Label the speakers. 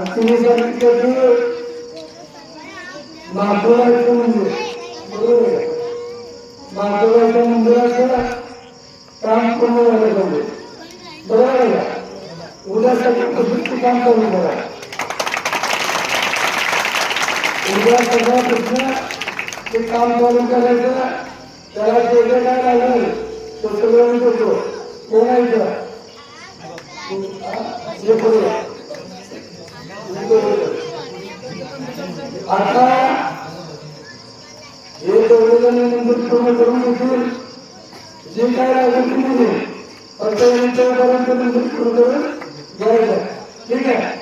Speaker 1: आणि
Speaker 2: सांगितलं की महादेवाचं मंदिर बरोबर आहे महादेवाच्या मंदिराचं काम पूर्ण झालं पाहिजे बरोबर आहे. का उद्यासाठी काम करून बघा उद्या सगळ्यापासून ते काम करून करायचं. त्याला जे काय लागेल तो सगळं मी देतो. कोणायचं हे? करूया आता हे दोघे नंतर पूर्ण करून घेतील. जे काय लागेल ते म्हणजे. फक्त यांच्यापर्यंत नंतर पूर्ण करून घ्यायचं ठीक आहे?